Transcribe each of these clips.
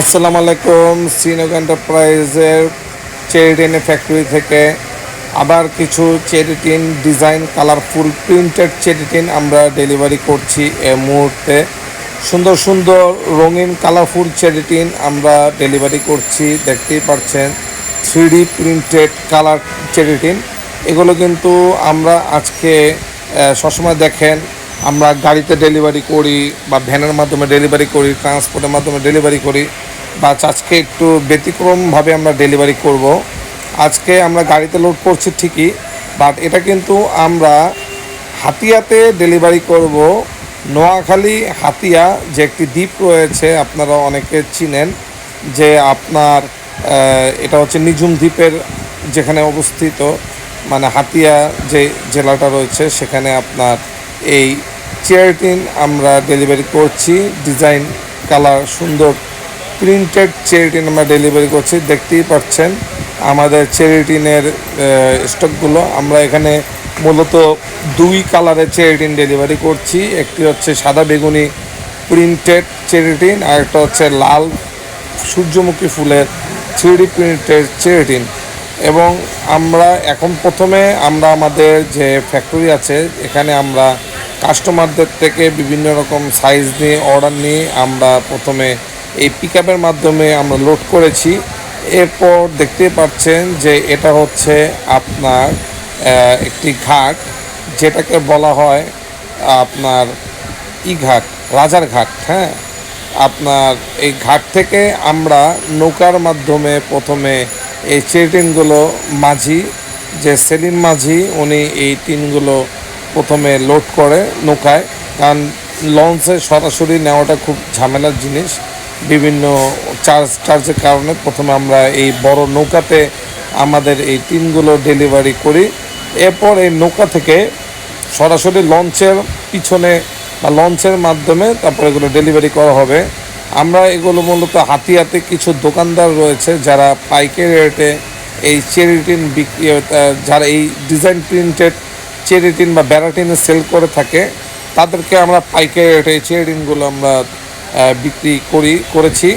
আসসালামু আলাইকুম শ্রীনগর এন্টারপ্রাইজের চেরিটিনের ফ্যাক্টরি থেকে আবার কিছু চেরিটিন ডিজাইন কালারফুল প্রিন্টেড চেরিটিন আমরা ডেলিভারি করছি এ মুহূর্তে। সুন্দর সুন্দর, রঙিন কালারফুল চেরিটিন আমরা ডেলিভারি করছি, দেখতেই পাচ্ছেন থ্রি প্রিন্টেড কালার চেরিটিন এগুলো কিন্তু আমরা আজকে সবসময় দেখেন, আমরা গাড়িতে ডেলিভারি করি বা ভ্যানের মাধ্যমে ডেলিভারি করি ট্রান্সপোর্টের মাধ্যমে ডেলিভারি করি। বা আজকে একটু ব্যতিক্রমভাবে আমরা ডেলিভারি করব। আজকে আমরা গাড়িতে লোড করছি ঠিকই বাট এটা কিন্তু আমরা হাতিয়াতে ডেলিভারি করব। নোয়াখালী, হাতিয়া, যে একটি দ্বীপ রয়েছে, আপনারা অনেকে চিনেন যে আপনার এটা হচ্ছে নিঝুম দ্বীপের যেখানে অবস্থিত মানে হাতিয়া যে জেলাটা রয়েছে, সেখানে আপনার এই চেয়ারটিন আমরা ডেলিভারি করছি। ডিজাইন কালার সুন্দর প্রিন্টেড চেরিটিন আমরা ডেলিভারি করছি, দেখতেই পাচ্ছেন। আমাদের চেরিটিনের স্টকগুলো আমরা এখানে মূলত দুই কালারের চেরিটিন ডেলিভারি করছি। একটি হচ্ছে সাদা বেগুনি প্রিন্টেড চেরিটিন আর একটা হচ্ছে লাল সূর্যমুখী ফুলের থ্রি প্রিন্টেড চেরিটিন এবং আমরা এখন প্রথমে আমরা আমাদের যে ফ্যাক্টরি আছে, এখানে আমরা কাস্টমারদের থেকে বিভিন্ন রকম সাইজ নিয়ে অর্ডার নিয়ে আমরা প্রথমে এই পিক মাধ্যমে আমরা লোড করেছি। এরপর দেখতে পাচ্ছেন যে এটা হচ্ছে আপনার একটি ঘাট, যেটাকে বলা হয় আপনার ই ঘাট, রাজার ঘাট হ্যাঁ? আপনার এই ঘাট থেকে আমরা নৌকার মাধ্যমে প্রথমে এই চেটিনগুলো মাঝি, যে সেলিম মাঝি, উনি এই টিনগুলো প্রথমে লোড করে নৌকায়। কারণ লঞ্চে সরাসরি নেওয়াটা খুব ঝামেলার জিনিস। বিভিন্ন চার্জ, চার্জের কারণে প্রথমে আমরা এই বড় নৌকাতে আমাদের এই টিনগুলো ডেলিভারি করি। এরপর এই নৌকা থেকে সরাসরি লঞ্চের পিছনে বা লঞ্চের মাধ্যমে তারপর এগুলো ডেলিভারি করা হবে। আমরা এগুলো মূলত হাতিয়াতে কিছু দোকানদার রয়েছে যারা পাইকারি রেটে এই চেরিটিন বিক্রি, যারা এই ডিজাইন প্রিন্টেড চেরিটিন বা ব্যারাটিনে সেল করে থাকে, তাদেরকে আমরা পাইকারি রেটে এই চেরিটিনগুলো আমরা বিক্রি করি, করেছি।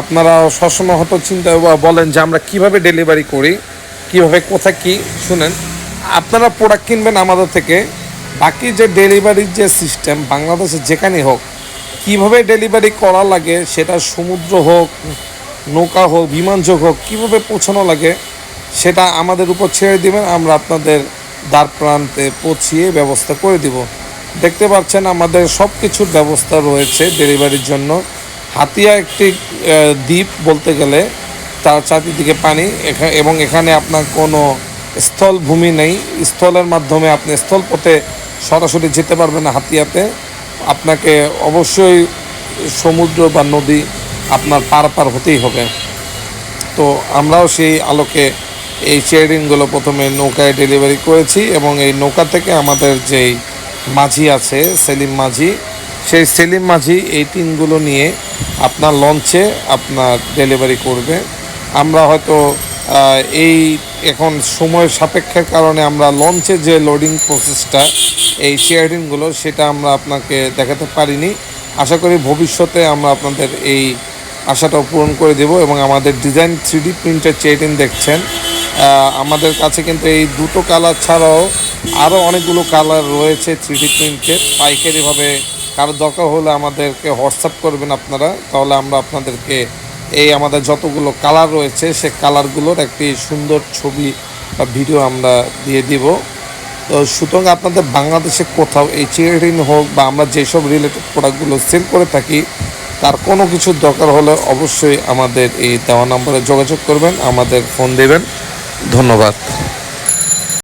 আপনারা সবসময় হয়তো চিন্তা বলেন যে আমরা কীভাবে ডেলিভারি করি, কীভাবে, কোথায় কি, শুনেন। আপনারা প্রোডাক্ট কিনবেন আমাদের থেকে। বাকি যে ডেলিভারির যে সিস্টেম বাংলাদেশে যেখানেই হোক, কীভাবে ডেলিভারি করা লাগে, সেটা সমুদ্র হোক, নৌকা হোক বিমানযোগ হোক, কীভাবে পৌঁছানো লাগে, সেটা আমাদের উপর ছেড়ে দেবেন। আমরা আপনাদের দ্বার প্রান্তে পৌঁছিয়ে ব্যবস্থা করে দিব। দেখতে পাচ্ছেন আমাদের সব কিছুর ব্যবস্থা রয়েছে ডেলিভারির জন্য। হাতিয়া একটি দ্বীপ বলতে গেলে তার চারিদিকে পানি এবং এখানে আপনার কোনো স্থল ভূমি নেই। স্থলের মাধ্যমে আপনি স্থলপথে সরাসরি যেতে পারবেন হাতিয়াতে। আপনাকে অবশ্যই সমুদ্র বা নদী আপনার পার পার হতেই হবে। তো আমরাও সেই আলোকে এই চেয়ারিংগুলো প্রথমে নৌকায় ডেলিভারি করেছি, এবং এই নৌকা থেকে আমাদের যেই মাঝি আছে, সেলিম মাঝি। সেই সেলিম মাঝি এই টিনগুলো নিয়ে আপনার লঞ্চে আপনার ডেলিভারি করবে। আমরা হয়তো এই এখন সময়ের সাপেক্ষের কারণে আমরা লঞ্চে যে লোডিং প্রসেসটা এই শেয়ারিংগুলো সেটা আমরা আপনাকে দেখাতে পারিনি। আশা করি ভবিষ্যতে আমরা আপনাদের এই আশাটাও পূরণ করে দেব এবং আমাদের ডিজাইন থ্রি প্রিন্টের চেটিন দেখছেন। আমাদের কাছে কিন্তু এই দুটো কালার ছাড়াও আরও অনেকগুলো কালার রয়েছে থ্রি প্রিন্টের পাইকারিভাবে কারও দরকার হলে আমাদেরকে হোয়াটসঅ্যাপ করবেন আপনারা। তাহলে আমরা আপনাদেরকে এই আমাদের যতগুলো কালার রয়েছে, সে কালারগুলোর একটি সুন্দর ছবি বা ভিডিও আমরা দিয়ে দিব। তো সুতরাং আপনাদের বাংলাদেশে কোথাও এই চেয়ারিন হোক বা আমরা যেসব রিলেটেড প্রোডাক্টগুলো সেল করে থাকি, তার কোনো কিছু দরকার হলে অবশ্যই আমাদের এই দেওয়া নম্বরে যোগাযোগ করবেন, আমাদের ফোন দেবেন। ধন্যবাদ।